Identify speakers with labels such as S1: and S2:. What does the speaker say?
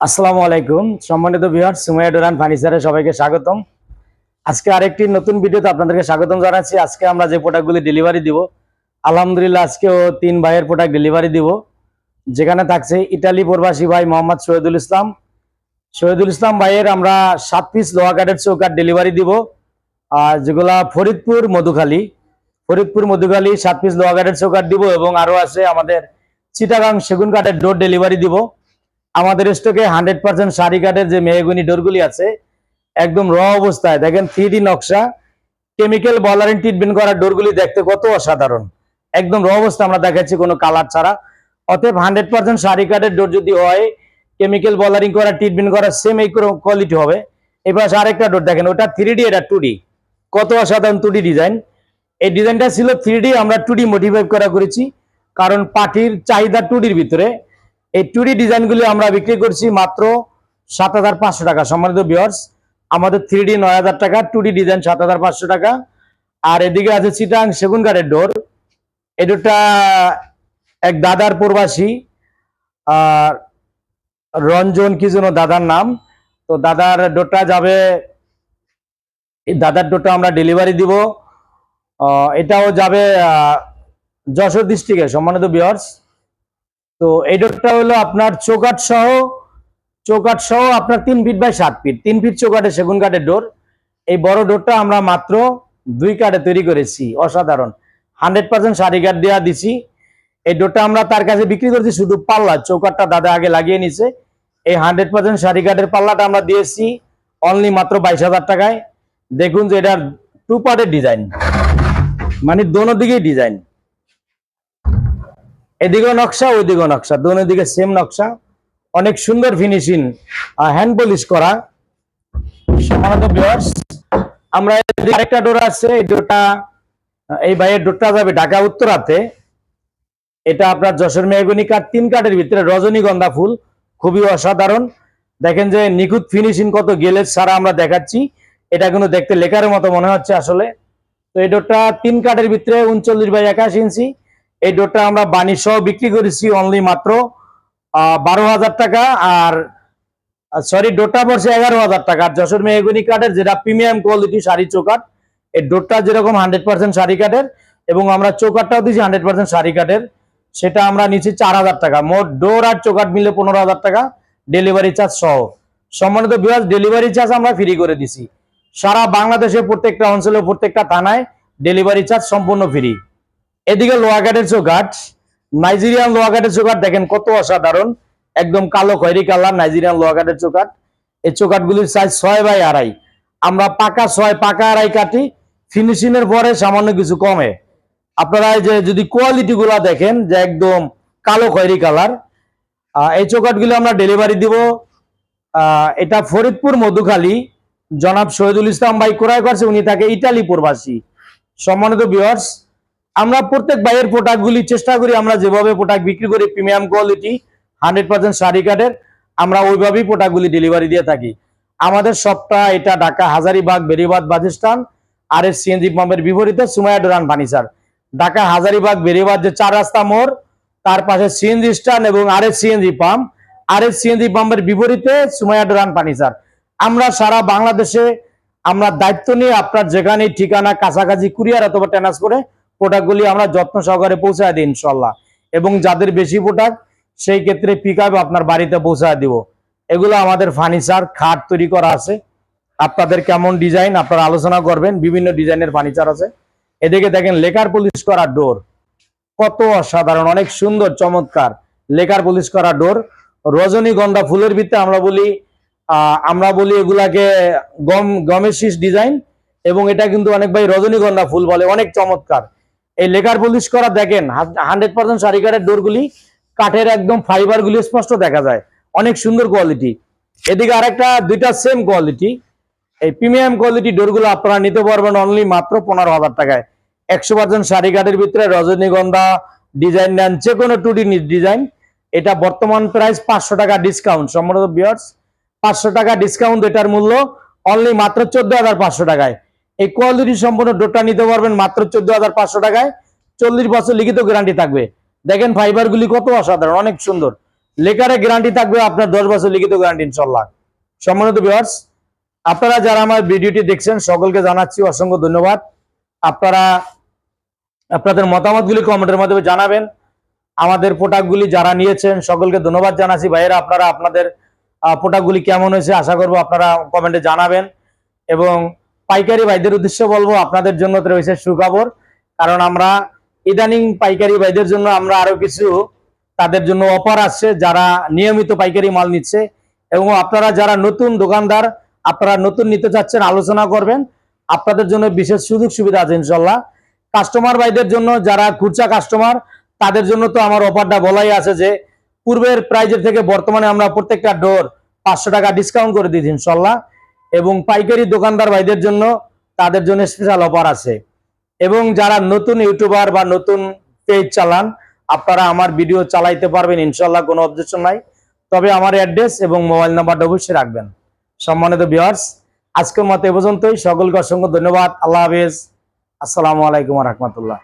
S1: আসসালামু আলাইকুম। সম্মানিত বিহার সুমাইয়া ডোরান ফার্নিচারে সবাইকে স্বাগতম। আজকে আরেকটি নতুন ভিডিওতে আপনাদেরকে স্বাগতম জানাচ্ছি। আজকে আমরা যে প্রোডাক্টগুলি ডেলিভারি দিব, আলহামদুলিল্লাহ আজকেও তিন ভাইয়ের প্রোডাক্ট ডেলিভারি দিব, যেখানে থাকছে ইটালি প্রবাসী ভাই মোহাম্মদ শহীদুল ইসলাম। শহীদুল ইসলাম ভাইয়ের আমরা সাত পিস লোহা কাঠের চৌকাঠ ডেলিভারি দিব, আর যেগুলা ফরিদপুর মধুখালী। ফরিদপুর মধুখালী সাত পিস লোহা কাঠের চৌকাঠ দিব, এবং আরও আছে আমাদের চিটাগাং সেগুন কাঠের ডোর ডেলিভারি দিব। আমাদের স্টকে হান্ড্রেড পার্সেন্ট শাড়ি কাঠের যে মেহগুনি ডোরগুলি আছে, একদম র অবস্থায়। দেখেন থ্রি নকশা কেমিক্যাল বলারিং ট্রিটমেন্ট করা ডোরগুলি দেখতে কত অসাধারণ। একদম র অবস্থা আমরা দেখাচ্ছি কোনো কালার ছাড়া। অতএব হান্ড্রেড পার্সেন্ট শাড়ি কাঠের ডোর যদি হয় কেমিক্যাল বলারিং করা ট্রিটমেন্ট করা সেম এই কোয়ালিটি হবে। এবার আরেকটা ডোর দেখেন, ওটা থ্রি ডি এটা টু ডি কত অসাধারণ টু ডিজাইন এই ডিজাইনটা ছিল থ্রি ডি আমরা টু ডি মোটিফাই করা করেছি। কারণ পাটির চাহিদা টু ডির ভিতরে। এই টুরি ডিজাইনগুলি আমরা বিক্রি করছি মাত্র সাত হাজার পাঁচশো টাকা। সম্মানিত বিয়ার্স আমাদের থ্রি ডি নয় হাজার টাকা, টুডি ডিজাইন সাত হাজার পাঁচশো টাকা। আর এদিকে আছে চিটাং সেগুন কাঠের ডোর। এই ডোরটা এক দাদার প্রবাসী, আর রঞ্জন কি যেন দাদার নাম। তো দাদার ডোরটা যাবে দাদার ডোরটা আমরা ডেলিভারি দিব। এটাও যাবে যশোর ডিস্ট্রিক্টে সম্মানিত বিয়ার্স তো এই ডোরটা হলো আপনার চৌকাট সহ চৌকাট সহ আপনার তিন ফিট বাই সাত ফিট তিন ফিট চৌকাটে সেগুন কাঠের ডোর। এই বড় ডোরটা আমরা মাত্র দুই কাঠে তৈরি করেছি, অসাধারণ। হান্ড্রেড পার্সেন্ট শাড়ি কাঠ দেওয়া দিছি। এই ডোরটা আমরা তার কাছে বিক্রি করছি শুধু পাল্লা চৌকাটটা দাদা আগে লাগিয়ে নিছে। এই হান্ড্রেড পার্সেন্ট শাড়ি কাঠের পাল্লাটা আমরা দিয়েছি অনলি মাত্র বাইশ হাজার টাকায়। দেখুন যে এটার টু পার্টের ডিজাইন মানে দোনো দিকেই ডিজাইন এদিকেও নকশা, ওইদিকেও নকশা। দোনো দিকে সেম নকশা। অনেক সুন্দর ফিনিশিং হ্যান্ড পলিশ করা। আমরা ডোর আছে। এই ডোরটা এই বাইয়ের ডোরটা যাবে ঢাকা উত্তরাতে। এটা আপনার যশোর মেহগুনি তিন কাঠের ভিতরে রজনীগন্ধা ফুল। খুবই অসাধারণ। দেখেন যে নিখুঁত ফিনিশিং কত গেলের সারা আমরা দেখাচ্ছি। এটা কিন্তু দেখতে লেখার মতো মনে হচ্ছে আসলে। তো এই ডোরটা তিন কাঠের ভিতরে উনচল্লিশ বাই একাশ ইঞ্চি। এই ডোরটা আমরা বাণী সহ বিক্রি করেছি অনলি মাত্র বারো হাজার টাকা আর সরি ডোরটা পড়ছে এগারো হাজার টাকা। আর যশোর মেহগুনি কাঠের যেটা প্রিমিয়াম কোয়ালিটি শাড়ি চৌকাট এই ডোরটা যেরকম হান্ড্রেড পার্সেন্ট শাড়ি কাঠের এবং আমরা চৌকাটটাও দিচ্ছি হান্ড্রেড পার্সেন্ট শাড়ি কাঠের, সেটা আমরা নিচ্ছি চার হাজার টাকা। মোট ডোর আর চৌকাট মিলে পনেরো হাজার টাকা ডেলিভারি চার্জ সহ। সম্মানিত বিভাগ ডেলিভারি চার্জ আমরা ফ্রি করে দিছি। সারা বাংলাদেশে প্রত্যেকটা অঞ্চলে প্রত্যেকটা থানায় ডেলিভারি চার্জ সম্পূর্ণ ফ্রি এদিকে লোয়াঘাটের চৌঘাট, নাইজেরিয়ান লোয়াঘাটের চৌঘাট দেখেন কত অসাধারণ, একদম কালো খয়েরি কালার নাইজেরিয়ান লোয়াঘাটের চৌঘাট। এই চৌঘাটগুলির সাইজ ছয় বাই আড়াই। আমরা পাকা ছয়, পাকা আড়াই কাটি ফিনিশিং এর পরে সামান্য কিছু কমে। আপনারা যে যদি কোয়ালিটি গুলা দেখেন যে একদম কালো খয়েরি কালার এই চৌকাটগুলো আমরা ডেলিভারি দিব এটা ফরিদপুর মধুখালী, জনাব শহীদুল ইসলাম ভাই ক্রয় করছে উনি থাকে ইটালি প্রবাসী সম্মানিত ভিউয়ার্স আমরা প্রত্যেক বাইয়ের প্রোডাক্টগুলি চেষ্টা করি, আমরা যেভাবে প্রোডাক্ট বিক্রি করি, প্রিমিয়াম কোয়ালিটি হান্ড্রেড পার্সেন্ট শাড়ি কাঠের, আমরা ওইভাবেই প্রোডাক্টগুলি ডেলিভারি দিয়ে থাকি। আমাদের সবটা এটা ঢাকা হাজারিবাগ বেরিবাদ বাজিস্তান আর এস সিএনজি পাম্পের বিপরীতে Sumaiya door and furniture. Dhaka Hazaribagh Beribadh যে চার রাস্তা মোড়, তার পাশে সিএনজি স্ট্যান্ড এবং R S CNG pump. R S CNG পাম্পের বিপরীতে সুমাইয়া ডোরান ফার্নিচার। আমরা সারা বাংলাদেশে আমরা দায়িত্ব নিয়ে আপনার যেখানে ঠিকানা, কাছাকাছি কুরিয়ার অথবা ট্রান্সপোর্টে প্রোডাক্টগুলি আমরা যত্ন সহকারে পৌঁছায় দিই ইনশাল্লাহ এবং যাদের বেশি প্রোডাক্ট সেই ক্ষেত্রে পিক আপনার বাড়িতে পৌঁছায় দিব। এগুলো আমাদের ফার্নিচার খাট তৈরি করা আছে। আপনাদের কেমন ডিজাইন আপনারা আলোচনা করবেন। বিভিন্ন ডিজাইনের ফার্নিচার আছে। এদিকে দেখেন, লেকার পলিশ করা ডোর কত অসাধারণ, অনেক সুন্দর, চমৎকার লেকার পলিশ করা ডোর রজনীগন্ধা ফুলের ভিত্তে আমরা বলি আমরা বলি এগুলাকে গম, গমের শীষ ডিজাইন এবং এটা কিন্তু অনেক ভাই রজনীগন্ধা ফুল বলে, অনেক চমৎকার। এই লেকার পলিশ করা দেখেন হান্ড্রেড পার্সেন্ট শাড়ি কাঠের ডোরগুলি, কাঠের একদম ফাইবার গুলি স্পষ্ট দেখা যায়। অনেক সুন্দর কোয়ালিটি এদিকে আরেকটা, দুইটা সেম কোয়ালিটি এই প্রিমিয়াম কোয়ালিটি ডোরগুলো আপনারা নিতে পারবেন অনলি মাত্র পনেরো হাজার টাকায়। একশো পার্সেন্ট শাড়ি কাঠের ভিতরে রজনীগন্ধা ডিজাইন নেন, যে কোনো টুডি ডিজাইন এটা বর্তমান প্রাইস পাঁচশো টাকা ডিসকাউন্ট সম্ভবত বিয়ার্স পাঁচশো টাকা ডিসকাউন্ট এটার মূল্য অনলি মাত্র চোদ্দ হাজার পাঁচশো টাকায়। এই কোয়ালিটি সম্পূর্ণ ডোরটা নিতে পারবেন মাত্র চোদ্দ হাজার পাঁচশো টাকায়। চল্লিশ বছর লিখিত গ্যারান্টি থাকবে। দেখেন ফাইবার গুলি কত অসাধারণ, অনেক সুন্দর। লেকারে গ্যারান্টি থাকবে আপনার দশ বছর লিখিত গ্যারান্টি ইনশাল্লাহ। সম্মানিত ভিউয়ার্স আপনারা যারা আমার ভিডিওটি দেখছেন, সকলকে জানাচ্ছি অসংখ্য ধন্যবাদ। আপনারা আপনাদের মতামতগুলি কমেন্টের মাধ্যমে জানাবেন। আমাদের প্রোডাক্টগুলি যারা নিয়েছেন, সকলকে ধন্যবাদ জানাচ্ছি। ভাইয়েরা, আপনারা আপনাদের প্রোডাক্টগুলি কেমন হয়েছে আশা করব আপনারা কমেন্টে জানাবেন। এবং পাইকারি ভাইদের উদ্দেশ্যে বলব, আপনাদের জন্য রয়েছে সুখবর। কারণ আমরা ইদানিং পাইকারি ভাইদের জন্য আমরা আরও কিছু তাদের জন্য অফার আসছে, যারা নিয়মিত পাইকারি মাল নিচ্ছে। এবং আপনারা যারা নতুন দোকানদার, আপনারা নতুন নিতে চাচ্ছেন, আলোচনা করবেন, আপনাদের জন্য বিশেষ সুযোগ সুবিধা আছে ইনশাল্লাহ কাস্টমার ভাইদের জন্য, যারা খুচরা কাস্টমার, তাদের জন্য তো আমার অফারটা বলাই আছে যে, পূর্বের প্রাইজের থেকে বর্তমানে আমরা প্রত্যেকটা ডোর পাঁচশো টাকা ডিসকাউন্ট করে দিচ্ছি ইনশাল্লাহ এবং পাইকারি দোকানদার ভাইদের জন্য তাদের জন্য স্পেশাল অফার আছে। এবং যারা নতুন ইউটিউবার বা নতুন পেজ চালান, আপনারা আমার ভিডিও চালাইতে পারবেন ইনশাল্লাহ কোনো অবজেকশন নাই। তবে আমার অ্যাড্রেস এবং মোবাইল নাম্বারটা অবশ্যই রাখবেন। সম্মানিত ভিউয়ার্স আজকের মতো এ পর্যন্তই। সকলকে অসংখ্য ধন্যবাদ। আল্লাহ হাফেজ। আসসালামু আলাইকুম রহমতুল্লাহ।